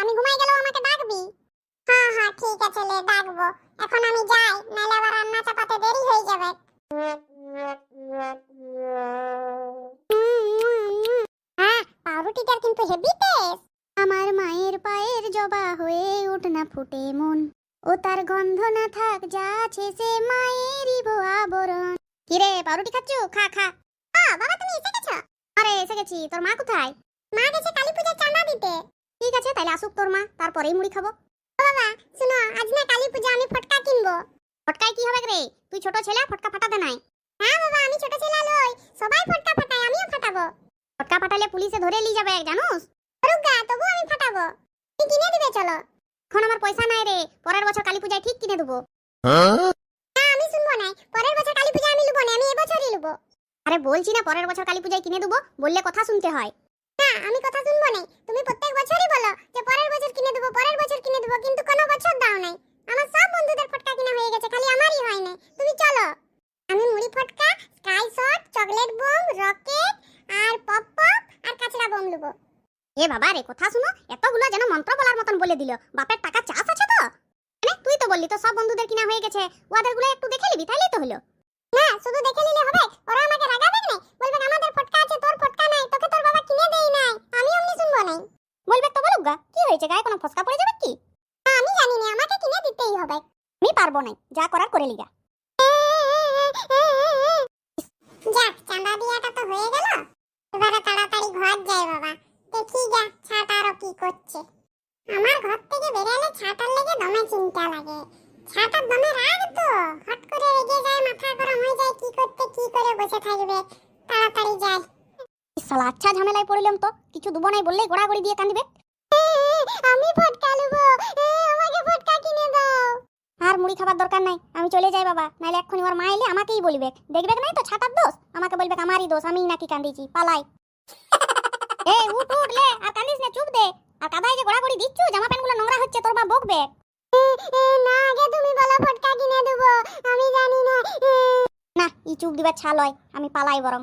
আমি ঘুমাই গেলেও আমাকে ডাকবি? হ্যাঁ হ্যাঁ ঠিক আছে লে, ডাকবো। এখন আমি যাই নাহলে আবার রান্না চাপাতে দেরি হয়ে যাবে। হ্যাঁ পাউরুটিটার কিন্তু হেভি টেস্ট আমার মায়ের পায়ের জবা হয়ে উঠ না ফুটে মন। ও তার গন্ধ না থাক, যা আছে সে মায়েরই আবরণ। কিরে, পাউরুটি খাচ্ছো? খা খা। আ বাবা, তুমি এসে গেছো? আরে, এসে গেছি। তোর মা কোথায়? মা গেছে কালী পূজার চাঁদা দিতে। ঠিক আছে তাহলে আসুক তোর মা, তারপরেই মুড়ি খাব। বাবা, শুনো, আজ না কালী পূজা আমি ফটকা কিনবো। ফটকায় কি হবে রে? তুই ছোট ছেলে, ফটকা ফাটাতে নাই। হ্যাঁ বাবা, আমি ছোট ছেলে লই সবাই ফটকা ফাটায়, আমিও ফাটাবো। ফটকা ফাটালে পুলিশে ধরে নিয়ে যাবে, জানোস? রুগা তবু আমি ফাটাবো। তুমি কিনে দিবে, চলো। এখন আমার পয়সা নাই রে, পরের বছর কালী পূজায় ঠিক কিনে দেবো। না, আমি শুনব না পরের বছর কালী পূজা আমি লুবো না আমি এবছরই লুবো। আরে বলছি না, পরের বছর কালী পূজায় কিনে দেবো, বললে কথা শুনতে হয়। আমি কথা শুনব না তুমি প্রত্যেক বছরই বলো যে পরের বছর কিনে দেবো, পরের বছর কিনে দেবো, কিন্তু কোনো বছর দাও নাই। আমার সব বন্ধুদের ফটকা কিনা হয়ে গেছে, খালি আমারই হয় নাই। তুমি চলো। আমি মুড়ি ফটকা, sky shot, chocolate bomb, rocket, আর পপ পপ, আর কাঁচড়া বোম লুবো। এ বাবা রে, কথা শুনো, এতগুলো যেন মন্ত্র বলার মতন বলে দিল। বাপের টাকা চাষ আছে তো? মানে তুই তো বললি তো সব বন্ধুদের কিনা হয়ে গেছে। ওদেরগুলো একটু দেখে নিবি, তাইলেই তো হলো। না শুধু দেখে নিলে হবে? ওরা আমাকে রাগাবে না বলবে আমাদের ফটকা কিনে দেই নাই, আমি অমনি শুনব নাই। বলবে তো বলুক গা, কি হয়েছে, গায়ে কোনো ফসকা পড়ে যাবে কি? আমি জানি না, আমাকে কিনে দিতেই হবে। আমি পারব না যা করার করে লিগা। যাক, চাঁদা দিয়াটা তো হয়ে গেল। এবারে তাড়াতাড়ি ঘর যাই বাবা। দেখি যা ছাটা আরও কি করছে। আমার ঘর থেকে বেরালে ছাটার লেগে দমে চিন্তা লাগে। ছাটার দমে রাগ তো, হট করে রেগে যায়, মাথা গরম হয়ে যায়, কি করে ঝামেলায় পড়লাম তো। কিছু দুবো নাই বললেই গোড়াগড়ি দিয়ে কাঁদবে। আমি ফটকা লুবো। আমাকে ফটকা কিনে দাও। আর মুড়ি খাবার দরকার নাই। আমি চলে যাই বাবা। নাইলে এক্ষুনি ওর মা এলে আমাকেই বলবে। দেখবে নাই তো ছাতার দোষ? আমাকে বলবে আমারই দোষ আমি নাকি কান্দিছি পালাই। এই উঠ উঠ লে আর কান্দিস না চুপ দে। আর কাদায় যে গোড়াগড়ি দিচ্ছু জামা প্যান্টগুলো নোংরা হচ্ছে তোর মা বকবে। না আগে তুমি বলো ফটকা কিনে দেবো। আমি জানি না না ই চুপ দিবার ছাল হয়। আমি পালাই বরং।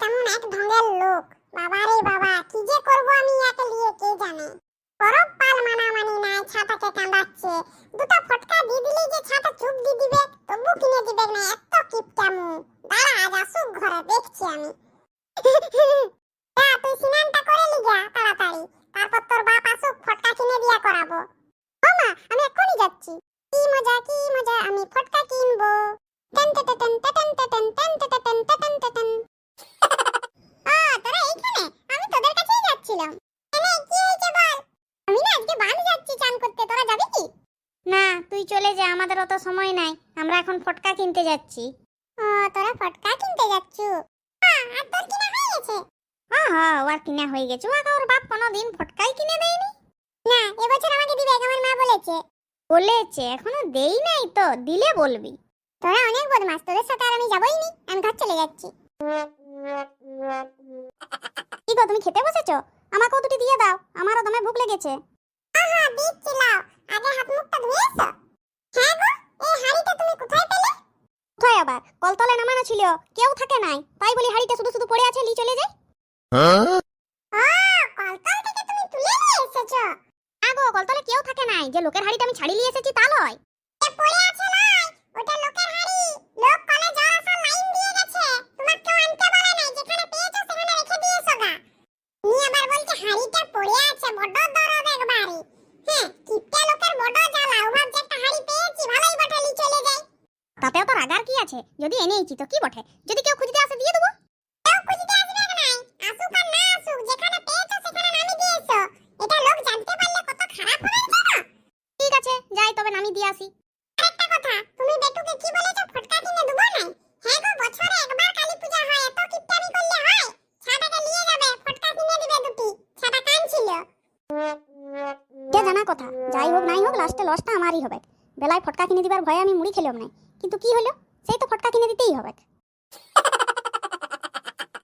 তেমন এক ঢঙ্গের লোক বাবা রে বাবা কি যে করব আমি ইয়াকে লিয়ে কে জানে পরব পাল মানামানি নাই ছাতাকে কাঁদাচ্ছে দুটো ফটকা দিয়ে দিলেই যে ছাতা চুপ দিয়ে দিবে তবু কিনে দিবে না এত কিপটামু দাঁড়া আজ আসুক ঘরে দেখছি আমি যা তুই স্নানটা করে লিগা তাড়াতাড়ি তারপর তোর বাপ আসুক ফটকা কিনে দিয়া করাবো ও মা আমি এক্ষুনি যাচ্ছি কি মজা কি মজা আমি ফটকা কিনবো ten ten ten ten ten ten ten ten ten ten ten আ তোরা এইখানে আমি তোদের কাছেই যাচ্ছিলাম এনে, কি হয়েছে বল? আমি না আজকে বাঁধ যাচ্ছি চান করতে, তোরা যাবি কি? না, তুই চলে যা, আমাদের অত সময় নাই, আমরা এখন ফটকা কিনতে যাচ্ছি। ও, তোরা ফটকা কিনতে যাচ্ছু? হ্যাঁ আর তোর কিনা হয়ে গেছে? হ্যাঁ হ্যাঁ ওর কিনা হয়ে গেছে। ওকে ওর বাপ কোনোদিন ফটকাই কিনে দেয়নি। না, এবছর আমাকে দিবে আমার মা বলেছে। বলেছে, এখনও দেই নাই তো, দিলে বলবি। তোরা অনেক বদমাস তোদের সাথে আর আমি যাবই নি, আমি ঘর চলে যাচ্ছি। কি গো, তুমি খেতে বসেছো? আমাকেও দুটি দিয়ে দাও আমারও দমে ভুক লেগেছে। আহা দিচ্ছি লাও আগে হাত মুখটা ধুয়েছো হ্যাঁ গো এই হাড়িটা তুমি কোথায় পেলে? কোথায় আবার? কলতলে নামানো ছিল কেউ থাকে নাই তাই বলি হাড়িটা শুধু শুধু পড়ে আছে লি চলে যাই। কলতল থেকে তুমি তুলে নিয়ে এসেছ। আগো কলতলে কেউ থাকে নাই যে লোকের হাড়িটা আমি ছাড়ি নিয়ে এসেছি তা লয় পড়ে আছে নাই ওটা লোকের হাড়ি। লোক লাগার কি আছে? যদি এনেইছি তো কি বটে? যদি কেউ খুঁজতে আসে দিয়ে দেবো। ঠিক আছে, যাই তবে নামি দিয়ে আসি। আরেকটা কথা, তুমি বেটুকে কি ফটকা হ্যাঁ গো, বছরে একবার কালী পূজা হয়, এত করলে হয়। নিয়ে যাবে, ফটকা কিনে দিবে দুটি। জানা কথা। যাই হোক, নাই হোক, লাস্টে লসটা আমারই হবে। বেলায় ফটকা কিনে দিবার ভয়ে আমি মুড়ি খেলাম না কিন্তু কি হলো? সেই তো ফটকা কিনে দিতেই হবে।